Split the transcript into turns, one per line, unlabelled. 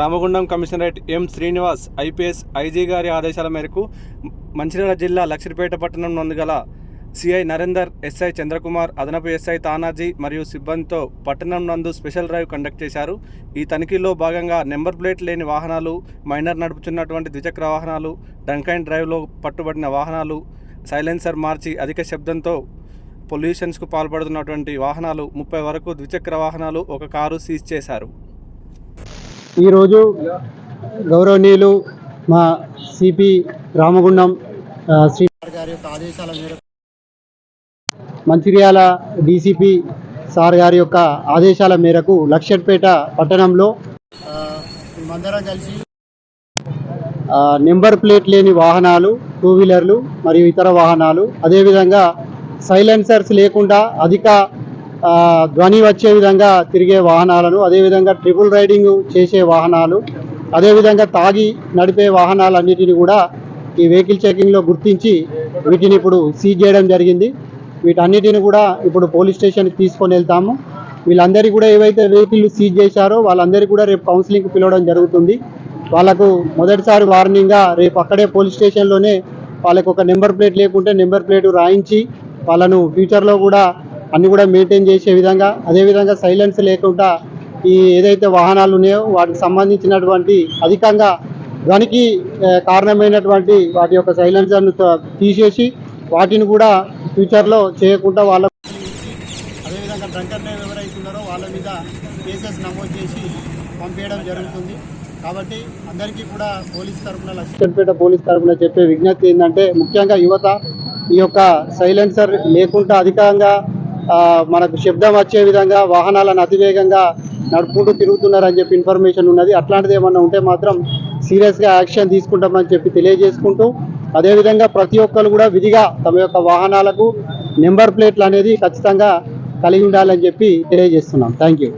Ramagundam commissionerate M Srinivas IPS IG గారి ఆదేశాల మేరకు మంచిర్యాల జిల్లా లక్ష్మీపేట పట్టణం నందు గల సిఐ నరేందర్ ఎస్ఐ చంద్రకుమార్ అదనపు ఎస్ఐ తానాజీ మరియు సిబ్బందితో పట్టణం నందు స్పెషల్ డ్రైవ్ కండక్ట్ చేశారు. ఈ తనిఖీలో భాగంగా నెంబర్ ప్లేట్ లేని వాహనాలు మైనర్ నడుపుతున్నటువంటి ద్విచక్ర వాహనాలు డ్రంక్ అండ్ డ్రైవ్లో పట్టుబడిన వాహనాలు సైలెన్సర్ మార్చి అధిక శబ్దంతో పొల్యూషన్స్కు పాల్పడుతున్నటువంటి వాహనాలు ముప్పై వరకు ద్విచక్ర వాహనాలు ఒక కారు సీజ్ చేశారు.
ఈరోజు గౌరవనీయులు మా సిపి రామగుండం శ్రీ గారి యొక్క ఆదేశాల మేరకు మంచిర్యాల డీసీపీ సార్ గారి యొక్క ఆదేశాల మేరకు లక్షట్పేట పట్టణంలో మేమందరం కలిసి నెంబర్ ప్లేట్ లేని వాహనాలు టూ వీలర్లు మరియు ఇతర వాహనాలు అదేవిధంగా సైలెన్సర్స్ లేకుండా అధిక ధ్వని వచ్చే విధంగా తిరిగే వాహనాలను అదేవిధంగా ట్రిపుల్ రైడింగ్ చేసే వాహనాలు అదేవిధంగా తాగి నడిపే వాహనాలన్నిటిని కూడా ఈ వెహికల్ చెకింగ్లో గుర్తించి వీటిని ఇప్పుడు సీజ్ చేయడం జరిగింది. వీటన్నిటిని కూడా ఇప్పుడు పోలీస్ స్టేషన్కి తీసుకొని వెళ్తాము. వీళ్ళందరికీ కూడా ఏవైతే వెహికల్ సీజ్ చేశారో వాళ్ళందరికీ కూడా రేపు కౌన్సిలింగ్కి పిలవడం జరుగుతుంది. వాళ్ళకు మొదటిసారి వార్నింగ్గా రేపు అక్కడే పోలీస్ స్టేషన్లోనే వాళ్ళకు ఒక నెంబర్ ప్లేట్ లేకుంటే నెంబర్ ప్లేట్ రాయించి వాళ్ళను ఫ్యూచర్లో కూడా అన్ని కూడా మెయింటైన్ చేసే విధంగా అదేవిధంగా సైలెన్స్ లేకుండా ఈ ఏదైతే వాహనాలు ఉన్నాయో వాటికి సంబంధించినటువంటి అధికంగా ధ్వనికి కారణమైనటువంటి వాటి యొక్క సైలెన్సర్ను తీసేసి వాటిని కూడా ఫ్యూచర్లో చేయకుండా వాళ్ళ అదేవిధంగా డ్రంకర్ డ్రైవ్ ఎవరైతున్నారో వాళ్ళ మీద కేసెస్ నమోదు చేసి పంపేయడం జరుగుతుంది. కాబట్టి అందరికీ కూడా పోలీస్ తరఫున లక్ష్మీపేట పోలీస్ తరఫున చెప్పే విజ్ఞప్తి ఏంటంటే ముఖ్యంగా యువత ఈ యొక్క సైలెన్సర్ లేకుండా అధికంగా మనకు శబ్దం వచ్చే విధంగా వాహనాలను అతివేగంగా నడుపుకుంటూ తిరుగుతున్నారని చెప్పి ఇన్ఫర్మేషన్ ఉన్నది. అట్లాంటిది ఏమన్నా ఉంటే మాత్రం సీరియస్గా యాక్షన్ తీసుకుంటామని చెప్పి తెలియజేసుకుంటూ అదేవిధంగా ప్రతి ఒక్కరు కూడా విధిగా తమ యొక్క వాహనాలకు నెంబర్ ప్లేట్లు అనేది ఖచ్చితంగా కలిగి ఉండాలని చెప్పి తెలియజేస్తున్నాం. Thank you